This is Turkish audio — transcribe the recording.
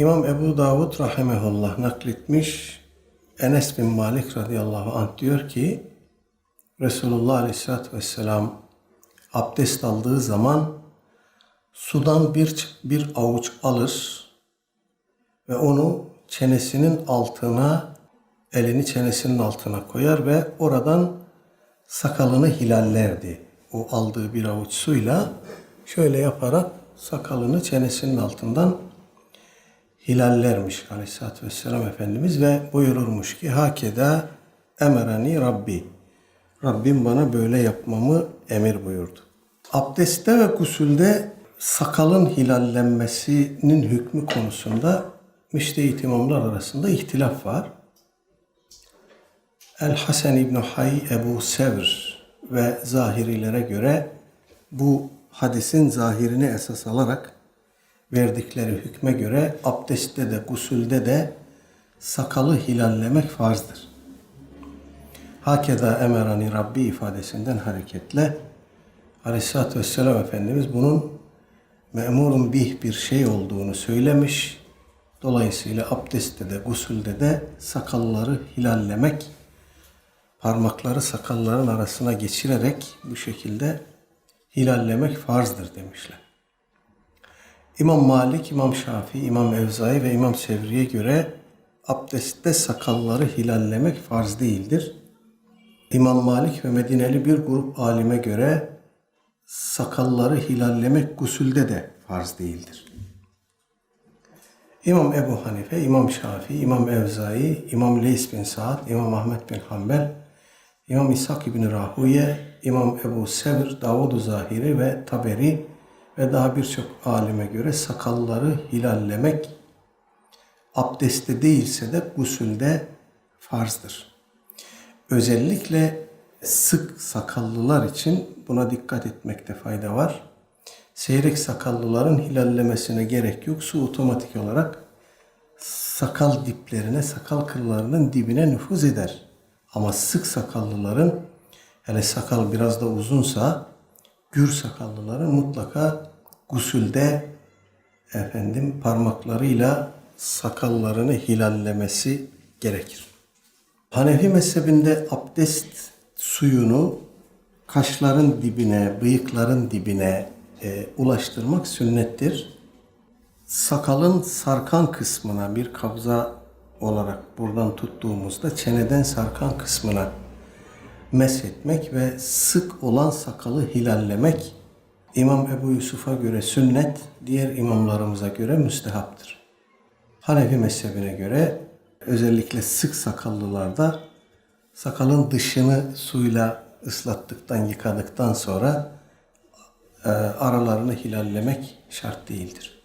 İmam Ebu Davud rahimehullah nakletmiş. Enes bin Malik radıyallahu anh diyor ki Resulullah aleyhissalatü vesselam abdest aldığı zaman sudan bir, bir avuç alır ve onu çenesinin altına elini çenesinin altına koyar ve oradan sakalını hilallerdi. O aldığı bir avuç suyla şöyle yaparak sakalını çenesinin altından hilallermiş aleyhissalatü vesselam Efendimiz ve buyururmuş ki hakeda emerani Rabbi. Rabbim bana böyle yapmamı emir buyurdu. Abdestte ve gusülde sakalın hilallenmesinin hükmü konusunda müştehit imamlar arasında ihtilaf var. El Hasan İbn Hay Ebu Sevr ve zahirilere göre bu hadisin zahirini esas alarak verdikleri hükme göre abdestte de gusülde de sakalı hilallemek farzdır. Hakeza emerani Rabbi ifadesinden hareketle Aleyhisselatü Vesselam Efendimiz bunun memurun bih bir şey olduğunu söylemiş. Dolayısıyla abdestte de gusülde de sakalları hilallemek, parmakları sakalların arasına geçirerek bu şekilde hilallemek farzdır demişler. İmam Malik, İmam Şafii, İmam Evzai ve İmam Sevri'ye göre abdestte sakalları hilallemek farz değildir. İmam Malik ve Medineli bir grup alime göre sakalları hilallemek gusülde de farz değildir. İmam Ebu Hanife, İmam Şafii, İmam Evzai, İmam Leys bin Sa'd, İmam Ahmet bin Hanbel, İmam İshak bin Rahuye, İmam Ebu Sevr, Davud-u Zahiri ve Taberi ve daha birçok alime göre sakalları hilallemek abdestte değilse de gusülde farzdır. Özellikle sık sakallılar için buna dikkat etmekte fayda var. Seyrek sakallıların hilallemesine gerek yok. Su otomatik olarak sakal diplerine, sakal kıllarının dibine nüfuz eder. Ama sık sakallıların hele sakal biraz da uzunsa gür sakallıların mutlaka gusülde efendim parmaklarıyla sakallarını hilallemesi gerekir. Hanefi mezhebinde abdest suyunu kaşların dibine, bıyıkların dibine e, ulaştırmak sünnettir. Sakalın sarkan kısmına bir kabza olarak buradan tuttuğumuzda çeneden sarkan kısmına meshetmek ve sık olan sakalı hilallemek İmam Ebu Yusuf'a göre sünnet, diğer imamlarımıza göre müstehaptır. Hanefi mezhebine göre özellikle sık sakallılarda sakalın dışını suyla ıslattıktan, yıkadıktan sonra e, aralarını hilallemek şart değildir.